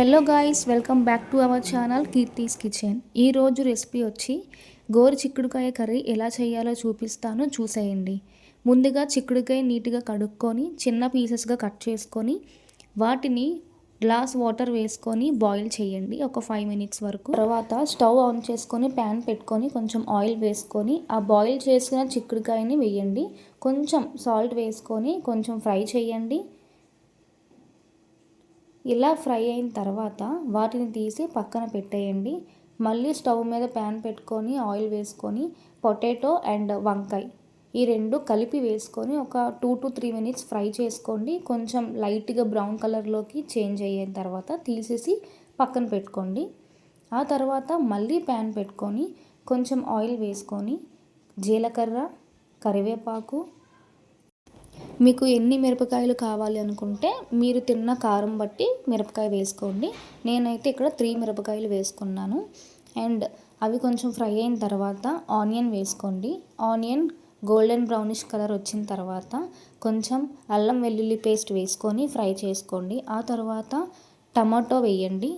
Hello guys welcome back to our channel Keerthi's kitchen ఈరోజు recipe వచ్చి గోరు చిక్కుడుకాయ కర్రీ ఎలా చేయాలో చూపిస్తాను చూసేయండి. ముందుగా చిక్కుడుకాయ నీట్గా కడుక్కొని చిన్న పీసెస్గా కట్ చేసుకొని వాటిని గ్లాస్ వాటర్ వేసుకొని బాయిల్ చేయండి ఒక ఫైవ్ మినిట్స్ వరకు. తర్వాత స్టవ్ ఆన్ చేసుకొని ప్యాన్ పెట్టుకొని కొంచెం ఆయిల్ వేసుకొని ఆ బాయిల్ చేసిన చిక్కుడుకాయని వేయండి. కొంచెం సాల్ట్ వేసుకొని కొంచెం ఫ్రై చేయండి. ఇలా ఫ్రై అయిన తర్వాత వాటిని తీసి పక్కన పెట్టేయండి. మళ్ళీ స్టవ్ మీద ప్యాన్ పెట్టుకొని ఆయిల్ వేసుకొని పొటాటో అండ్ వంకాయ ఈ రెండు కలిపి వేసుకొని ఒక two to three minutes fry చేసుకోండి. కొంచెం లైట్గా బ్రౌన్ కలర్లోకి చేంజ్ అయిన తర్వాత తీసేసి పక్కన పెట్టుకోండి. ఆ తర్వాత మళ్ళీ ప్యాన్ పెట్టుకొని కొంచెం ఆయిల్ వేసుకొని జీలకర్ర కరివేపాకు మీకు ఎన్ని మిరపకాయలు కావాలి అనుకుంటే మీరు తిన్న కారం బట్టి మిరపకాయ వేసుకోండి. నేనైతే ఇక్కడ త్రీ మిరపకాయలు వేసుకున్నాను. అండ్ అవి కొంచెం ఫ్రై అయిన తర్వాత ఆనియన్ వేసుకోండి. ఆనియన్ గోల్డెన్ బ్రౌనిష్ కలర్ వచ్చిన తర్వాత కొంచెం అల్లం వెల్లుల్లి పేస్ట్ వేసుకొని ఫ్రై చేసుకోండి. ఆ తర్వాత టమాటో వేయండి.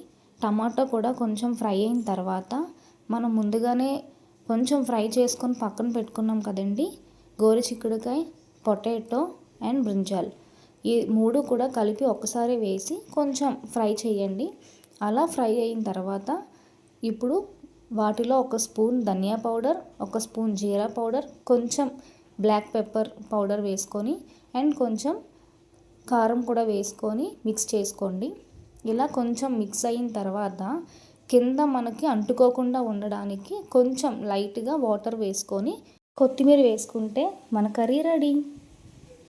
టమాటో కూడా కొంచెం ఫ్రై అయిన తర్వాత మనం ముందుగానే కొంచెం ఫ్రై చేసుకొని పక్కన పెట్టుకున్నాం కదండి. గోరు చిక్కుడుకాయ పొటాటో అండ్ బ్రింజాల్. ఈ మూడు కూడా కలిపి ఒకసారి వేసి కొంచెం ఫ్రై చేయండి. అలా ఫ్రై అయిన తర్వాత ఇప్పుడు వాటిలో ఒక స్పూన్ ధనియా పౌడర్ ఒక స్పూన్ జీరా పౌడర్ కొంచెం బ్లాక్ పెప్పర్ పౌడర్ వేసుకొని అండ్ కొంచెం కారం కూడా వేసుకొని మిక్స్ చేసుకోండి. ఇలా కొంచెం మిక్స్ అయిన తర్వాత కింద మనకి అంటుకోకుండా ఉండడానికి కొంచెం లైట్గా వాటర్ వేసుకొని కొత్తిమీర వేసుకుంటే మన కర్రీ రెడీ.